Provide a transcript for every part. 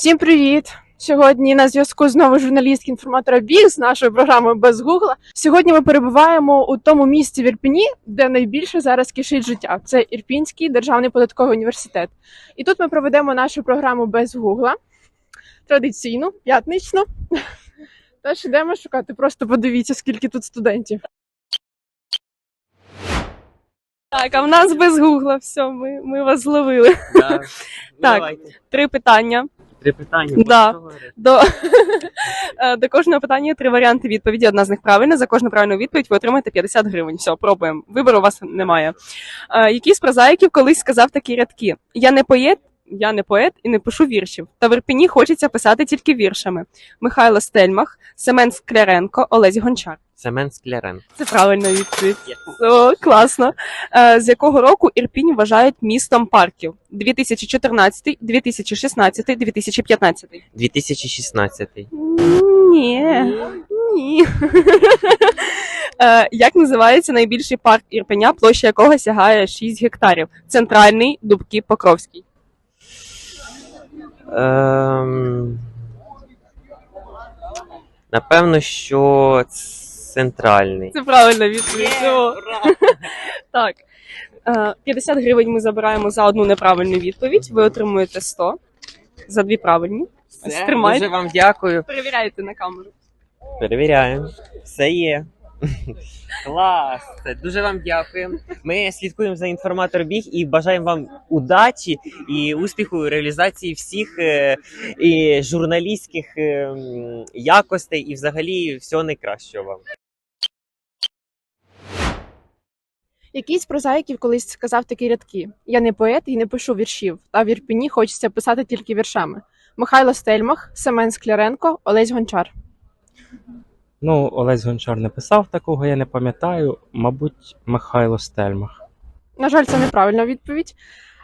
Всім привіт! Сьогодні на зв'язку знову журналістки інформатора Біг з нашою програмою без гугла. Сьогодні ми перебуваємо у тому місці в Ірпіні, де найбільше зараз кишить життя. Це Ірпінський державний податковий університет. І тут ми проведемо нашу програму без гугла традиційну, п'ятничну. Тож ідемо шукати. Просто подивіться, скільки тут студентів. Так, а в нас без гугла все, ми, ми вас зловили. Да. Так. Давайте. Три питання. Три питання. Да. До, е, до кожного питання є три варіанти відповіді. Одна з них правильна. За кожну правильну відповідь ви отримаєте 50 гривень. Все, пробуємо. Вибору у вас немає. Е, Який з прозаїків колись сказав такі рядки: Я не поет, я не поет і не пишу віршів. Та в Ірпені хочеться писати тільки віршами. Михайло Стельмах, Семен Скляренко, Олесь Гончар. Семен Склярен. Це правильна відповідь. О, класно. Е, з якого року Ірпінь вважають містом парків? 2014, 2016, 2015. 2016. Ні. Ні. Е, Як називається найбільший парк Ірпеня, площа якого сягає 6 гектарів? Центральний, Дубки, Покровський. Ем... Напевно, що центральний. Це правильна відповідь. О, Так. Е, 50 гривень ми забираємо за одну неправильну відповідь. Ви отримуєте 100 за дві правильні. Ось Все, тримайте. Дуже вам дякую. Перевіряйте на камеру. Перевіряємо. Все є. Клас! Дуже вам дякуємо. Ми слідкуємо за інформатор біг і бажаємо вам удачі і успіху у реалізації всіх е, і журналістських е, якостей і взагалі всього найкращого вам. Якийсь прозаїків колись сказав такі рядки: Я не поет і не пишу віршів, та в Ірпіні хочеться писати тільки віршами. Михайло Стельмах, Семен Скляренко, Олесь Гончар. Ну, Олесь Гончар не писав такого, я не пам'ятаю. Мабуть, Михайло Стельмах. На жаль, це неправильна відповідь.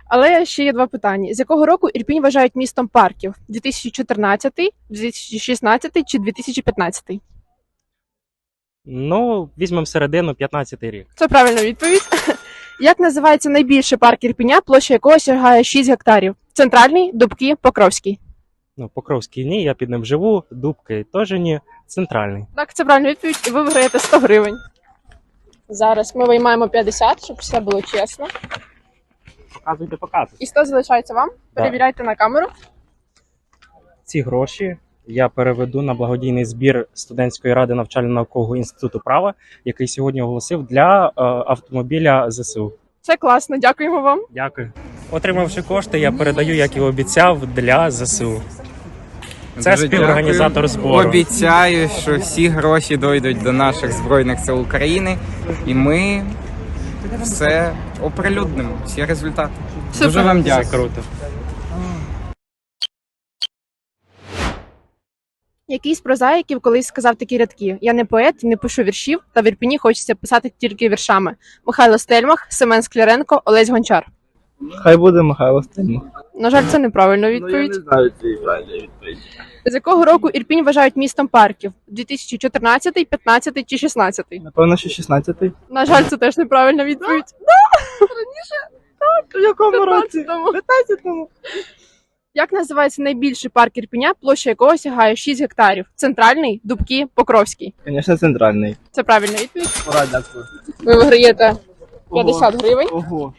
Але ще є два питання: з якого року Ірпінь вважають містом парків? 2014, 2016 чи 2015? Ну, візьмемо середину 15-й рік. Це правильна відповідь. Як називається найбільший парк Ірпіня, площа якого сягає 6 гектарів? Центральний, Дубки, Покровський. Ну, Покровський ні, я під ним живу, Дубки теж ні, центральний. Так, це правильна відповідь, і ви виграєте 100 гривень. Зараз ми виймаємо 50, щоб все було чесно. Показуйте, показуйте. І 100 залишається вам. Перевіряйте на камеру. Ці гроші я переведу на благодійний збір студентської ради навчально-наукового інституту права, який сьогодні оголосив для е, автомобіля ЗСУ. Це класно, дякуємо вам. Дякую. Отримавши кошти, я передаю, як і обіцяв, для ЗСУ. Це Дуже співорганізатор дякую. збору. Обіцяю, що всі гроші дойдуть до наших збройних сил України, і ми все оприлюднимо, всі результати. Дуже вам дякую. круто. Якийсь прозаїків колись сказав такі рядки: Я не поет не пишу віршів, та в Ірпіні хочеться писати тільки віршами. Михайло Стельмах, Семен Скляренко, Олесь Гончар. Хай буде Михайло Стельмах. На жаль, це неправильна Ну, я відповідь. не знаю цієї правильної відповіді. З якого року Ірпінь вважають містом парків? 2014, 15 чи 16? Напевно, що 16-й. На жаль, це теж неправильна відповідь. В якому 15-му. 15-му. Як називається найбільший парк Ірпіня, площа якого сягає 6 гектарів? Центральний, Дубки, Покровський. Звісно, центральний. Це правильна відповідь. Пора, дякую. Ви виграєте 50 гривень. Ого.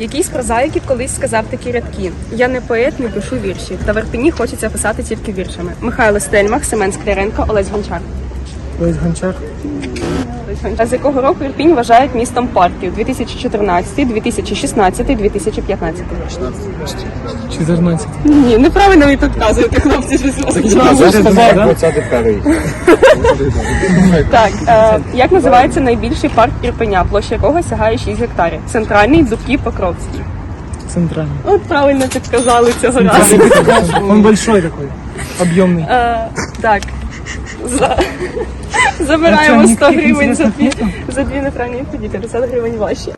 Якийсь прозаїків колись сказав такі рядки: Я не поет, не пишу вірші. Та в Ірпіні хочеться писати тільки віршами. Михайло Стельмах, Семен Скляренко, Олесь Гончар. Олесь Гончар. А з якого року Ірпінь вважають містом парків? 2014, 2016, 2015. 14. Ні, неправильно ви підказуєте, хлопці. щось. Так, е, як називається найбільший парк Ірпеня, площа якого сягає 6 гектарів? Центральний, Дубки, Покровський. Центральний. От правильно підказали цього разу. Он большой такой, об'ємний. Е, так. За... Забираємо 100 гривень за дві, за дві неправильні відповіді, 50 гривень ваші.